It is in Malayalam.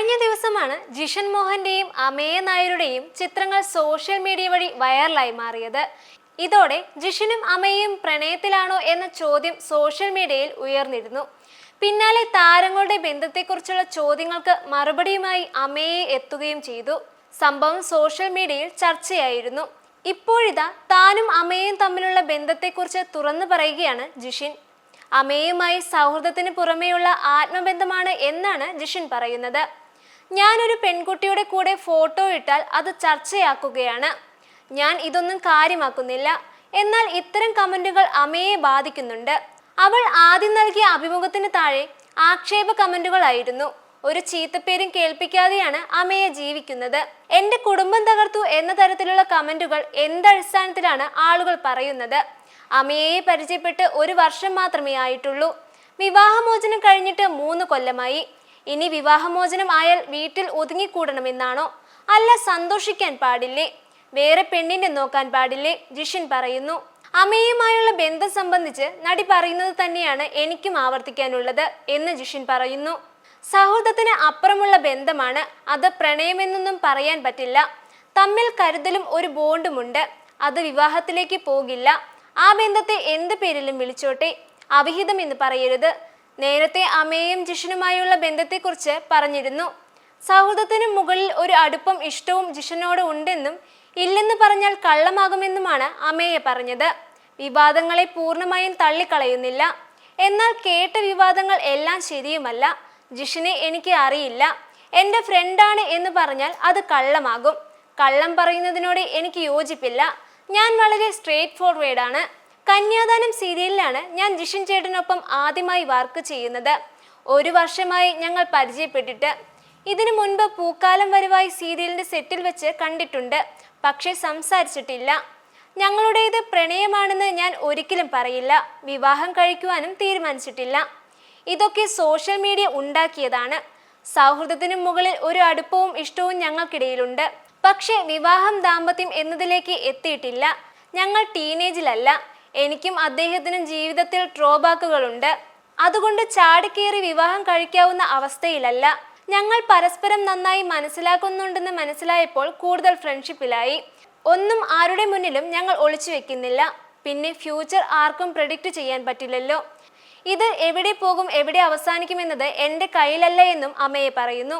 കഴിഞ്ഞ ദിവസമാണ് ജിഷൻ മോഹന്റെയും അമേയ നായരുടെയും ചിത്രങ്ങൾ സോഷ്യൽ മീഡിയ വഴി വൈറലായി മാറിയത്. ഇതോടെ ജിഷനും അമയും പ്രണയത്തിലാണോ എന്ന ചോദ്യം സോഷ്യൽ മീഡിയയിൽ ഉയർന്നിരുന്നു. പിന്നാലെ താരങ്ങളുടെ ബന്ധത്തെക്കുറിച്ചുള്ള ചോദ്യങ്ങൾക്ക് മറുപടിയുമായി അമയെ എത്തുകയും ചെയ്തു. സംഭവം സോഷ്യൽ മീഡിയയിൽ ചർച്ചയായിരുന്നു. ഇപ്പോഴിതാ താനും അമയും തമ്മിലുള്ള ബന്ധത്തെക്കുറിച്ച് തുറന്നു പറയുകയാണ് ജിഷിൻ. അമയുമായി സൗഹൃദത്തിന് പുറമെയുള്ള ആത്മബന്ധമാണ് എന്നാണ് ജിഷിൻ പറയുന്നത്. ഞാനൊരു പെൺകുട്ടിയുടെ കൂടെ ഫോട്ടോ ഇട്ടാൽ അത് ചർച്ചയാക്കുകയാണ്. ഞാൻ ഇതൊന്നും കാര്യമാക്കുന്നില്ല. എന്നാൽ ഇത്തരം കമന്റുകൾ അമ്മയെ ബാധിക്കുന്നുണ്ട്. അവൾ ആദ്യം നൽകിയ അഭിമുഖത്തിന് താഴെ ആക്ഷേപ കമന്റുകളായിരുന്നു. ഒരു ചീത്തപ്പേരും കേൾപ്പിക്കാതെയാണ് അമ്മയെ ജീവിക്കുന്നത്. എന്റെ കുടുംബം തകർത്തു എന്ന തരത്തിലുള്ള കമന്റുകൾ എന്തടിസ്ഥാനത്തിലാണ് ആളുകൾ പറയുന്നത്? അമ്മയെ പരിചയപ്പെട്ട് ഒരു വർഷം മാത്രമേ ആയിട്ടുള്ളൂ. വിവാഹമോചനം കഴിഞ്ഞിട്ട് മൂന്ന് കൊല്ലമായി. ഇനി വിവാഹമോചനം ആയാൽ വീട്ടിൽ ഒതുങ്ങിക്കൂടണമെന്നാണോ? അല്ല സന്തോഷിക്കാൻ പാടില്ലേ? വേറെ പെണ്ണിനെ നോക്കാൻ പാടില്ലേ? ജിഷിൻ പറയുന്നു. അമ്മയുമായുള്ള ബന്ധം സംബന്ധിച്ച് നടി പറയുന്നത് തന്നെയാണ് എനിക്കും ആവർത്തിക്കാനുള്ളത് എന്ന് ജിഷിൻ പറയുന്നു. സൗഹൃദത്തിന് അപ്പുറമുള്ള ബന്ധമാണ്. അത് പ്രണയമെന്നൊന്നും പറയാൻ പറ്റില്ല. തമ്മിൽ കരുതലും ഒരു ബോണ്ടുമുണ്ട്. അത് വിവാഹത്തിലേക്ക് പോകില്ല. ആ ബന്ധത്തെ എന്ത് പേരിലും വിളിച്ചോട്ടെ? അവിഹിതം എന്ന് പറയരുത്. നേരത്തെ അമ്മയും ജിഷനുമായുള്ള ബന്ധത്തെക്കുറിച്ച് പറഞ്ഞിരുന്നു. സൗഹൃദത്തിന് മുകളിൽ ഒരു അടുപ്പം ഇഷ്ടവും ജിഷനോട് ഉണ്ടെന്നും ഇല്ലെന്ന് പറഞ്ഞാൽ കള്ളമാകുമെന്നുമാണ് അമ്മയെ പറഞ്ഞത്. വിവാദങ്ങളെ പൂർണമായും തള്ളിക്കളയുന്നില്ല. എന്നാൽ കേട്ട വിവാദങ്ങൾ എല്ലാം ശരിയുമല്ല. ജിഷിനെ എനിക്ക് അറിയില്ല. എന്റെ ഫ്രണ്ടാണ് എന്ന് പറഞ്ഞാൽ അത് കള്ളമാകും. കള്ളം പറയുന്നതിനോട് എനിക്ക് യോജിപ്പില്ല. ഞാൻ വളരെ സ്ട്രേറ്റ് ഫോർവേഡാണ്. കന്യാദാനം സീരിയലിലാണ് ഞാൻ ജിഷൻ ചേട്ടനൊപ്പം ആദ്യമായി വർക്ക് ചെയ്യുന്നത്. ഒരു വർഷമായി ഞങ്ങൾ പരിചയപ്പെട്ടിട്ട്. ഇതിനു മുൻപ് പൂക്കാലം വരവായി സീരിയലിന്റെ സെറ്റിൽ വെച്ച് കണ്ടിട്ടുണ്ട്. പക്ഷേ സംസാരിച്ചിട്ടില്ല. ഞങ്ങളുടേത് പ്രണയമാണെന്ന് ഞാൻ ഒരിക്കലും പറയില്ല. വിവാഹം കഴിക്കുവാനും തീരുമാനിച്ചിട്ടില്ല. ഇതൊക്കെ സോഷ്യൽ മീഡിയ ഉണ്ടാക്കിയതാണ്. സൗഹൃദത്തിനു മുകളിൽ ഒരു അടുപ്പവും ഇഷ്ടവും ഞങ്ങൾക്കിടയിലുണ്ട്. പക്ഷേ വിവാഹം ദാമ്പത്യം എന്നതിലേക്ക് എത്തിയിട്ടില്ല. ഞങ്ങൾ ടീനേജിലല്ല എനിക്കും അദ്ദേഹത്തിനും ജീവിതത്തിൽ ഡ്രോബാക്കുകളുണ്ട് അതുകൊണ്ട് ചാടിക്കേറി വിവാഹം കഴിക്കാവുന്ന അവസ്ഥയിലല്ല. ഞങ്ങൾ പരസ്പരം നന്നായി മനസ്സിലാക്കുന്നുണ്ടെന്ന് മനസ്സിലായപ്പോൾ കൂടുതൽ ഫ്രണ്ട്ഷിപ്പിലായി ഒന്നും ആരുടെ മുന്നിലും ഞങ്ങൾ ഒളിച്ചു വെക്കുന്നില്ല. പിന്നെ ഫ്യൂച്ചർ ആർക്കും പ്രഡിക്റ്റ് ചെയ്യാൻ പറ്റില്ലല്ലോ. ഇത് എവിടെ പോകും എവിടെ അവസാനിക്കുമെന്നത് എന്റെ കയ്യിലല്ല എന്നും അമ്മയെ പറയുന്നു.